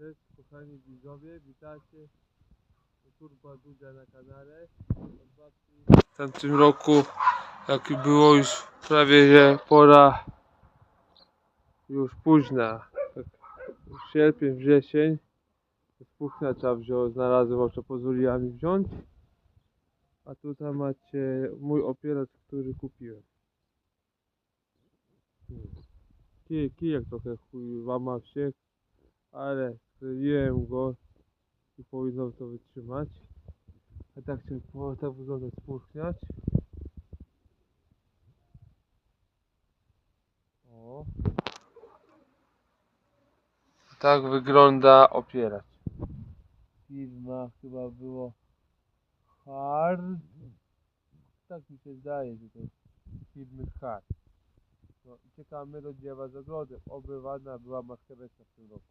Cześć kochani widzowie, witajcie Turba Dudzia na kanale. W tamtym roku, jak było już prawie że pora już późna, tak sierpień, wrzesień, spuchnia trzeba wziąć, znalazłem oto pozwoliłam wziąć. A tutaj macie mój opieracz, który kupiłem. Kijek, kijek trochę chuj łamał się, ale skleiłem go i powinno to wytrzymać. A tak się tak wygląda spuchniać. O. Tak wygląda opieracz. Firma chyba było Hard. Tak mi się zdaje, że to jest firmy Hard. No i czekamy do dzieła z. Oby ładna była marcheweczka w tym roku.